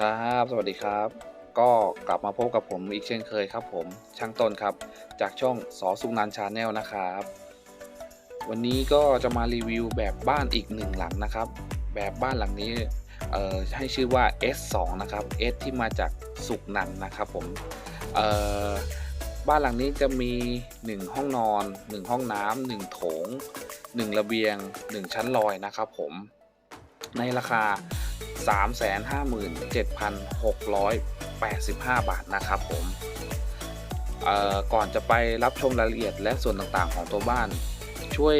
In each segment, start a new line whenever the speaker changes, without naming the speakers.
ครับ สวัสดีครับ ก็กลับมาพบกับผมอีกเช่นเคยครับ ผมช่างต้นครับ จากช่องสอสุนันชาแนลนะครับ วันนี้ก็จะมารีวิวแบบบ้านอีกหนึ่งหลังนะครับ แบบบ้านหลังนี้ให้ชื่อว่า S2 นะครับ S ที่มาจากสุกนันนะครับผมบ้านหลังนี้จะมี 1 ห้องนอน 1 ห้องน้ำ1โถง 1 ระเบียง 1 ชั้นลอยนะครับผมในราคา 357,685 บาทนะครับผมก่อนจะไปรับชมรายละเอียดและส่วนต่างๆของตัวบ้าน ช่วย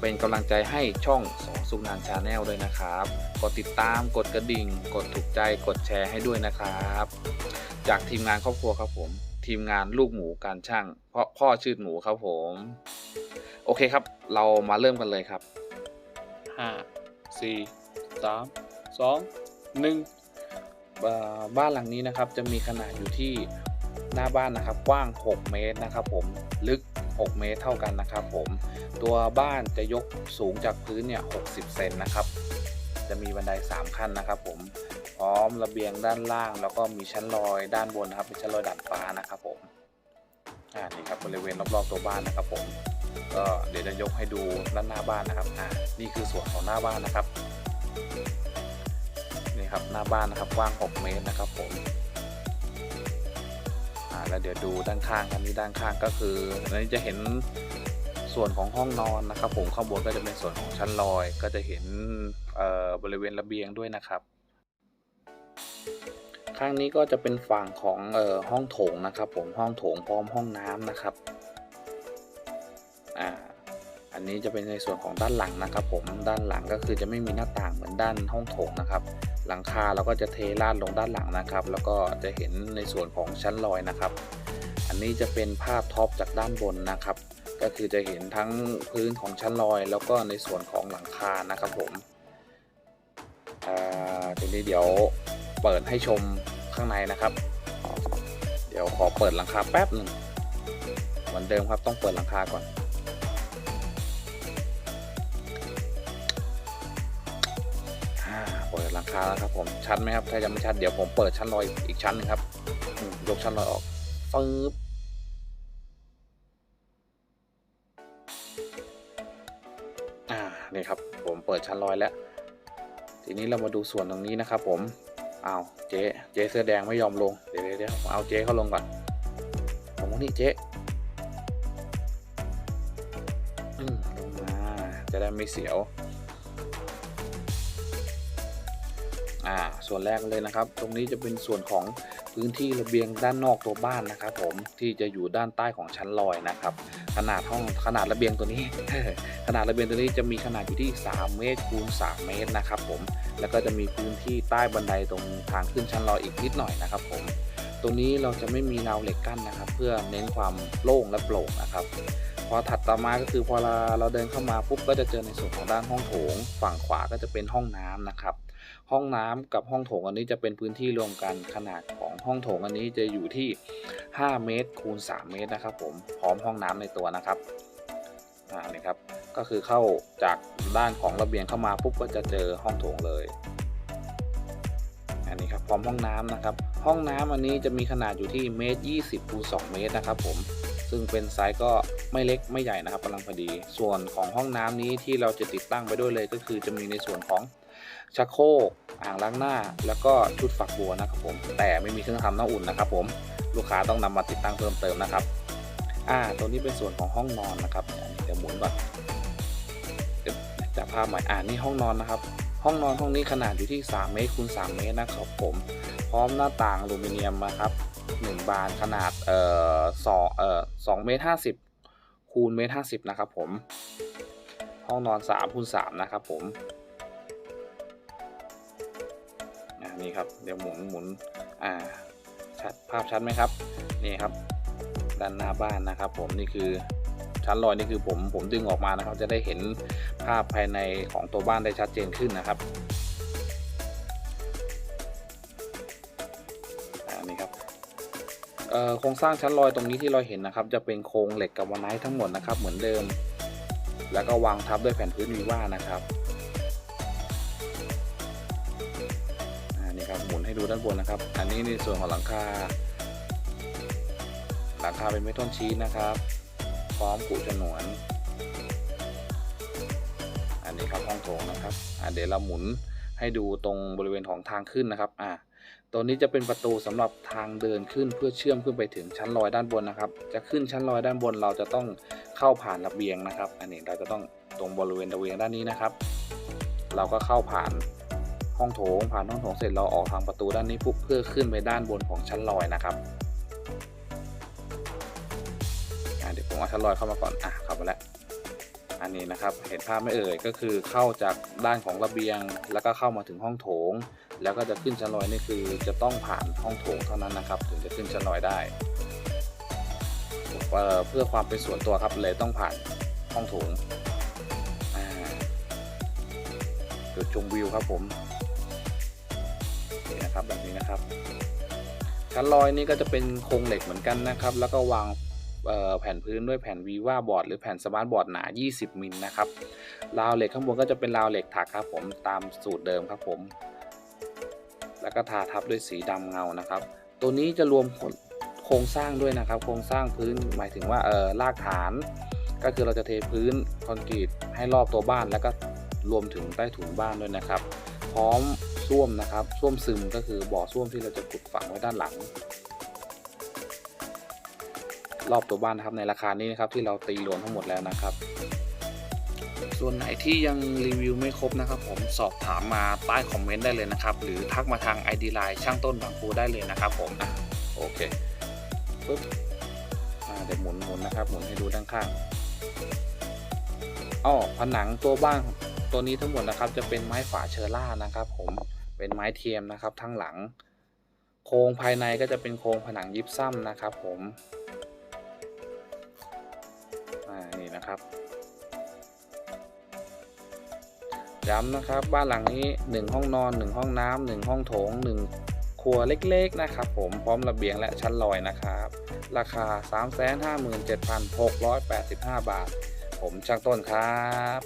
เป็นกำลังใจให้ช่องสอสุนานชาแนลด้วยนะครับ กดติดตามกดกระดิ่ง กดถูกใจกดแชร์ให้ด้วยนะครับ จากทีมงานครอบครัวครับผม ทีมงานลูกหมูการช่าง เพราะพ่อชื่อหมูครับผม โอเคครับ เรามาเริ่มกันเลยครับห้าสี่ สามสองหนึ่งบ้านหลังนี้นะครับจะมีขนาดอยู่ที่หน้าบ้านนะครับกว้าง 6 เมตรนะครับผมลึก 6 เมตรเท่ากันนะครับผมตัวบ้านจะยกสูงจากพื้นเนี่ย60 เซนนะครับจะมีบันได 3 ขั้นนะครับผมพร้อมระเบียงด้านล่าง แล้วก็มีชั้นลอยด้านบนนะครับเป็นชั้นลอยดาดฟ้านะครับผมอ่านี่ครับบริเวณรอบๆตัวบ้านนะครับผมก็เดี๋ยวจะยกให้ดูด้านหน้าบ้านนะครับอ่านี่คือส่วนของหน้าบ้านนะครับ นี่ครับหน้าบ้านนะครับกว้าง 6 เมตรนะครับผมแล้วเดี๋ยวดูด้านข้างกันนี้ด้านข้างก็คืออันนี้จะเห็นส่วนของห้องนอนนะครับ ผมข้างบนก็จะเป็นส่วนของชั้นลอย ก็จะเห็นบริเวณระเบียงด้วยนะครับ ข้างนี้ก็จะเป็นฝั่งของออห้องโถงนะครับ ผมห้องโถงพร้อมห้องน้ำนะครับอ่าอันนี้จะเป็นในส่วนของด้านหลังนะครับ ผมด้านหลังก็คือจะไม่มีหน้าต่างเหมือนด้านห้องโถงนะครับ หลังคาเราก็จะเทราดลงด้านหลังนะครับ แล้วก็จะเห็นในส่วนของชั้นลอยนะครับ อันนี้จะเป็นภาพท็อปจากด้านบนนะครับ ก็คือจะเห็นทั้งพื้นของชั้นลอย แล้วก็ในส่วนของหลังคานะครับผมอ่าทีนี้เดี๋ยวเปิดให้ชมข้างในนะครับ เดี๋ยวขอเปิดหลังคาแป๊บหนึ่งเหมือนเดิมครับต้องเปิดหลังคาก่อน เปิดหลังคาแล้วครับผมชัดไหมครับถ้ายังไม่ชัดเดี๋ยวผมเปิดชั้นลอยอีกชั้นหนึงครับยกชั้นลอยออกฟึบอ่านี่ครับผมเปิดชั้นลอยแล้ว ทีนี้เรามาดูส่วนตรงนี้นะครับ ผมอ้าวเจ๊เจ๊เสื้อแดงไม่ยอมลงเดี๋ยวเดี๋ยวเดี๋ยวผมเอาเจ๊เขาลงก่อนผมว่านี่เจ๊อืมลงมาจะได้ไม่เสียว อ่าส่วนแรกเลยนะครับ ตรงนี้จะเป็นส่วนของพื้นที่ระเบียงด้านนอกตัวบ้านนะครับ ผมที่จะอยู่ด้านใต้ของชั้นลอยนะครับ ขนาดห้องขนาดระเบียงตัวนี้ ขนาดระเบียงตัวนี้จะมีขนาดอยู่ที่ 3 เมตรคูณ 3 เมตรนะครับ ผมแล้วก็จะมีพื้นที่ใต้บันไดตรงทางขึ้นชั้นลอยอีกนิดหน่อยนะครับ ผมตรงนี้เราจะไม่มีราวเหล็กกั้นนะครับ เพื่อเน้นความโล่งและโปร่งนะครับพอถัดต่อมาก็คือพอเราเราเดินเข้ามาปุ๊บก็จะเจอในส่วนของด้านห้องโถง ฝั่งขวาก็จะเป็นห้องน้ำนะครับ ห้องน้ำกับห้องโถงอันนี้จะเป็นพื้นที่รวมกันขนาดของห้องโถงอันนี้จะอยู่ที่ 5 เมตรคูณ 3 เมตรนะครับผมพร้อมห้องน้ำในตัวนะครับอ่านี่ครับก็คือเข้าจากด้านของระเบียงเข้ามาปุ๊บก็จะเจอห้องโถงเลยอันนี้ครับพร้อมห้องน้ำนะครับ ห้องน้ำอันนี้จะมีขนาดอยู่ที่เมตร20คูณ2เมตรนะครับผม ซึ่งเป็นไซส์ก็ไม่เล็กไม่ใหญ่นะครับกำลังพอดี ส่วนของห้องน้ำนี้ที่เราจะติดตั้งไปด้วยเลยก็คือจะมีในส่วนของชักโครกอ่างล้างหน้า แล้วก็ชุดฝักบัวนะครับผมแต่ไม่มีเครื่องทำน้ำอุ่นนะครับผมลูกค้าต้องนำมาติดตั้งเพิ่มเติมนะครับอ่าตัวนี้เป็นส่วนของห้องนอนนะครับเดี๋ยวหมุนก่อนเดี๋ยวจับภาพใหม่อ่านี่ห้องนอนนะครับ ห้องนอนห้องนี้ขนาดอยู่ที่ 3 เมตรคูณ3เมตรนะครับผม พร้อมหน้าต่างอลูมิเนียมนะครับ บานขนาดเอ่อสองเอ่อสองเมตรห้าสิบคูณเมตรห้าสิบนะครับผม ห้องนอน3คูณ3นะครับผมอ่านี่ครับเดี๋ยวหมุนหมุนอ่าชัดภาพชัดไหมครับนี่ครับ ด้านหน้าบ้านนะครับ ผมนี่คือชั้นลอยนี่คือผมผมดึงออกมานะครับ จะได้เห็นภาพภายในของตัวบ้านได้ชัดเจนขึ้นนะครับ โครงสร้างชั้นลอยตรงนี้ที่เราเห็นนะครับ จะเป็นโครงเหล็กกับวาไนท์ทั้งหมดนะครับ เหมือนเดิม แล้วก็วางทับด้วยแผ่นพื้นวีว่านะครับอ่านี่นี่ครับหมุนให้ดูด้านบนนะครับ อันนี้ในส่วนของหลังคาหลังคาเป็นเมทัลชีทนะครับ พร้อมปูฉนวน อันนี้ครับห้องโถงนะครับอ่าเดี๋ยวเราหมุนให้ดูตรงบริเวณของทางขึ้นนะครับอ่า ตัวนี้จะเป็นประตูสำหรับทางเดินขึ้นเพื่อเชื่อมขึ้นไปถึงชั้นลอยด้านบนนะครับ จะขึ้นชั้นลอยด้านบนเราจะต้องเข้าผ่านระเบียงนะครับ อันนี้เราจะต้องตรงบริเวณระเบียงด้านนี้นะครับ เราก็เข้าผ่านห้องโถง ผ่านห้องโถงเสร็จเราออกทางประตูด้านนี้ปุ๊บเพื่อขึ้นไปด้านบนของชั้นลอยนะครับเดี๋ยวผมเอาชั้นลอยเข้ามาก่อนอะข้ามาแล้ว อันนี้นะครับ เห็นภาพไม่เอ่ยก็คือเข้าจากด้านของระเบียง แล้วก็เข้ามาถึงห้องโถง แล้วก็จะขึ้นชั้นลอยนี่คือจะต้องผ่านห้องโถงเท่านั้นนะครับ ถึงจะขึ้นชั้นลอยได้เเพื่อความเป็นส่วนตัวครับเลยต้องผ่านห้องโถงจุดชมวิวครับผมนี่นะครับแบบนี้นะครับชั้นลอยนี่ก็จะเป็นโครงเหล็กเหมือนกันนะครับ แล้วก็วาง แผ่นพื้นด้วยแผ่นวีว่าบอร์ดหรือแผ่นสมาร์ทบอร์ดหนา 20 มิลนะครับราวเหล็กข้างบนก็จะเป็นราวเหล็กถักครับผมตามสูตรเดิมครับผม แล้วก็ทาทับด้วยสีดำเงานะครับ ตัวนี้จะรวมโครงสร้างด้วยนะครับ โครงสร้างพื้นหมายถึงว่าเออรากฐาน ก็คือเราจะเทพื้นคอนกรีตให้รอบตัวบ้าน แล้วก็รวมถึงใต้ถุนบ้านด้วยนะครับ พร้อมส้วมนะครับส้วมซึมก็คือบ่อส้วมที่เราจะขุดฝังไว้ด้านหลัง รอบตัวบ้านนะครับในราคานี้นะครับที่เราตีรวมทั้งหมดแล้วนะครับ ส่วนไหนที่ยังรีวิวไม่ครบนะครับ ผมสอบถามมาใต้คอมเมนต์ได้เลยนะครับ หรือทักมาทาง ID Line ช่างต้นบางปูได้เลยนะครับ ผมโอเคปึ๊บเดี๋ยวหมุนหมุนนะครับ หมุนให้ดูด้านข้างอ้อผนังตัวบ้านตัวนี้ทั้งหมดนะครับ จะเป็นไม้ฝาเชอร่านะครับ ผมเป็นไม้เทียมนะครับ ทั้งหลัง โครงภายในก็จะเป็นโครงผนังยิปซัมนะครับ ผม นะครับ ย้ำนะครับบ้านหลังนี้ 1 ห้องนอน 1 ห้องน้ำ1ห้องโถง 1 ครัวเล็กๆนะครับ ผมพร้อมระเบียงและชั้นลอยนะครับ ราคา 357,685 บาท ผมช่างต้นครับ